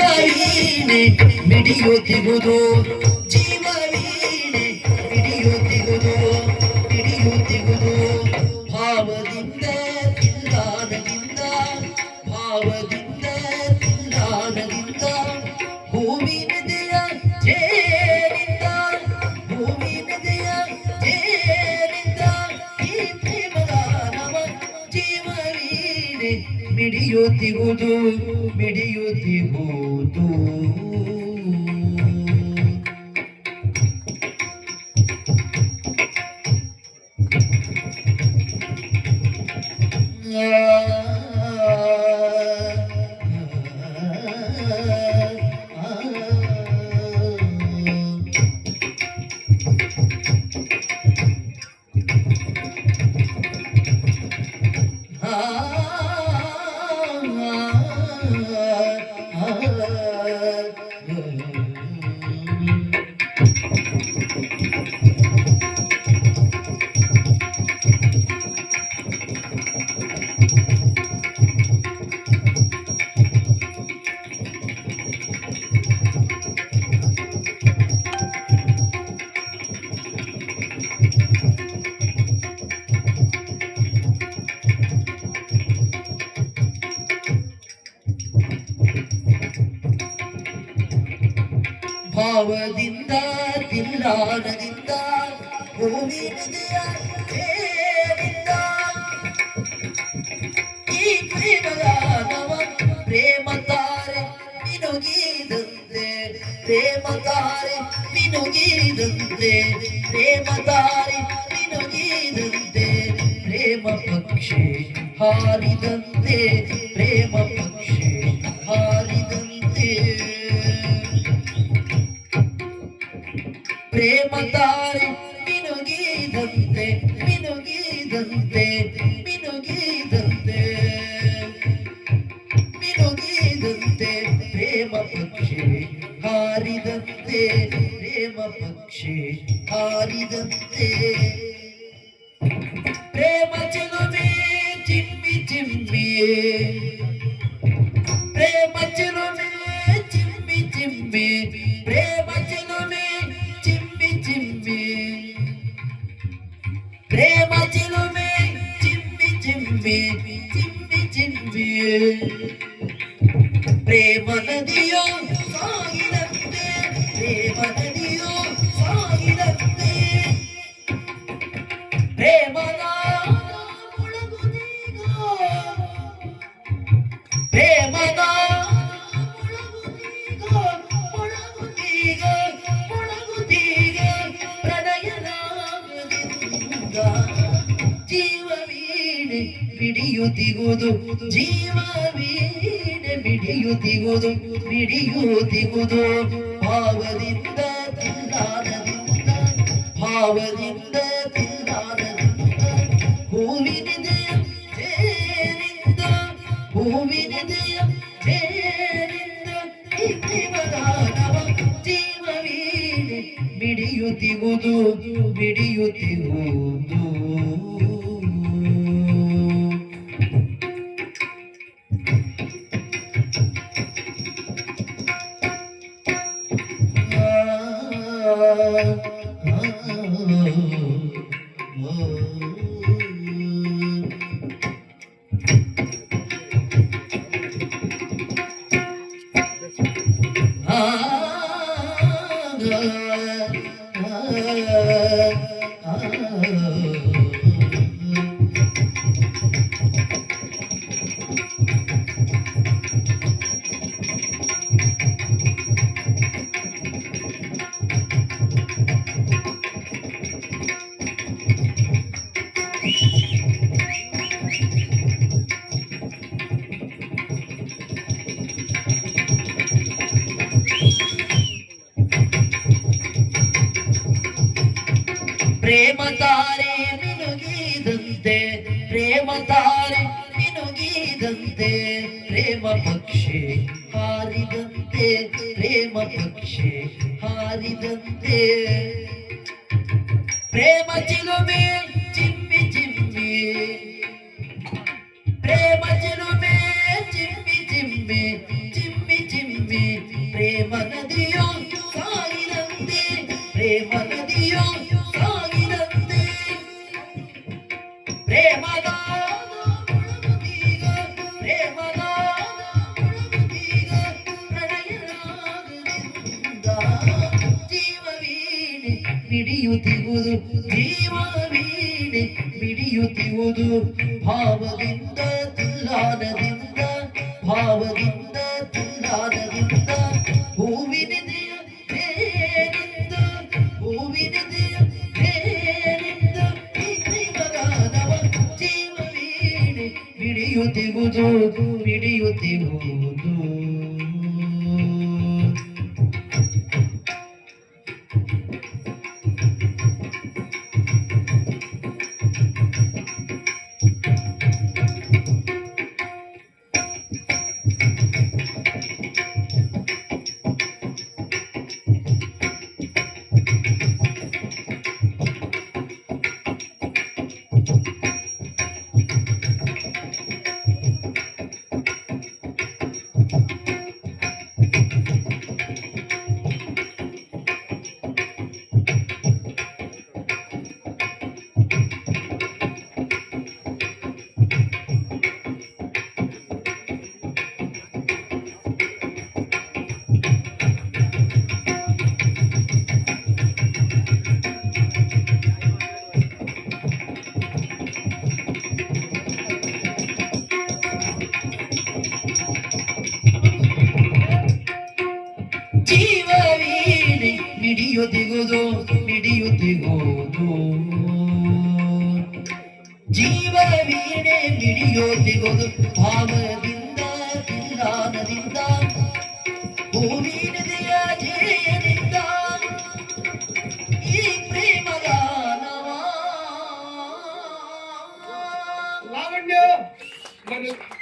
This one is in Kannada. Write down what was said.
ವೀಣೆ ವೀಣೆ ಮಿಡಿಯುತ್ತಿಗುದು ಮಿಡಿಯುತ್ತಿಗುವುದು ಭಾವದಿಂದ ತಿಲ್ಲಾನದಿಂದ ಭೂಮಿ ನದಿಯ ಈ ಪ್ರೇಮಗಾನವ ಪ್ರೇಮ ತಾರೆ ಮಿನುಗಿದಂತೆ. ಪ್ರೇಮ ತಾರೆ ಮಿನುಗಿದಂತೆ. ಪ್ರೇಮ ಪ್ರೇಮ ಪಕ್ಷಿ ಹಾರಿದಂತೆ. ಪ್ರೇಮ ತಾರೆ ಮಿನುಗಿದಂತೆ ಮಿನುಗಿದಂತೆ ಮಿನುಗಿದಂತೆ ಮಿನುಗಿದಂತೆ ಪ್ರೇಮ ಪಕ್ಷಿ ಹಾರಿದಂತೆ ಪ್ರೇಮ ಪಕ್ಷಿ ಹಾರಿದಂತೆ ಪ್ರೇಮ ಚಿಲುಮೆ ಚಿಮ್ಮಿ ಚಿಮ್ಮಿ ಪ್ರೇಮ ಚಿಲುಮೆ ಚಿಮ್ಮಿ ಚಿಮ್ಮಿ ಪ್ರೇಮ ನದಿಯೋ ಸಾಗಿದಂತೆ ಪ್ರೇಮ ನದಿಯೋ ಸಾಗಿದಂತೆ ಪ್ರೇಮದ ಮುಳುಗುದೀಗ ಪ್ರೇಮದ ವೀಣೆ ಮಿಡಿಯುತ್ತಿಗುವುದು ಜೀವ ವೀಣೆ ಮಿಡಿಯುತ್ತಿಗುವುದು ಮಿಡಿಯುತ್ತಿಗುವುದು ಭಾವದಿಂದ ತಿಲ್ಲಾನದಿಂದ ಭಾವದಿಂದ ತಿಲ್ಲಾನದಿಂದ ಹೂವಿನಿದೆಯ ಜೇನಿಂದ ಹೂವಿನಿದೆಯ ಜೇನಿಂದ ಈ ಪ್ರೇಮಗಾನವ ಜೀವ ವೀಣೆ Yeah. ಪ್ರೇಮ ತಾರೆ ಮಿನುಗಿದಂತೆ ಪ್ರೇಮ ತಾರೆ ಮಿನುಗಿದಂತೆ ಪ್ರೇಮ ಪಕ್ಷಿ ಹಾರಿದಂತೆ ಪ್ರೇಮ ಪಕ್ಷಿ ಹಾರಿದಂತೆ ಪ್ರೇಮ ಚಿಲುಮೆ ಚಿಮ್ಮಿ ಚಿಮ್ಮಿ ಪ್ರೇಮ ಚಿಲುಮೆ ಮಿಡಿಯುತ್ತಿರುವುದು ಜೀವವೀಣೆ ಮಿಡಿಯುತ್ತಿರುವುದು ಭಾವದಿಂದ ತುಲ್ಲಾನದಿಂದ ಭಾವದಿಂದ ತುಲ್ಲಾನದಿಂದ ಹೂವಿನ ಬೇರಿಂದ ಹೂವಿನಿದೆಯ ಬೇರಿಂದ ಈ ಜೀವ ಜೀವವೀಣೆ ಮಿಡಿಯುತ್ತಿರುವುದು ಮಿಡಿಯುತ್ತಿರುವುದು ಮಿಡಿಯುತ್ತಿಗುವುದು ಮಿಡಿಯುತ್ತಿಗುವುದು ಜೀವವೀಣೆ ಮಿಡಿಯುತ್ತಿಗುವುದು ಭಾವದಿಂದ ತಿಲ್ಲಾನದಿಂದ ಭೂಮಿನಿದೆಯ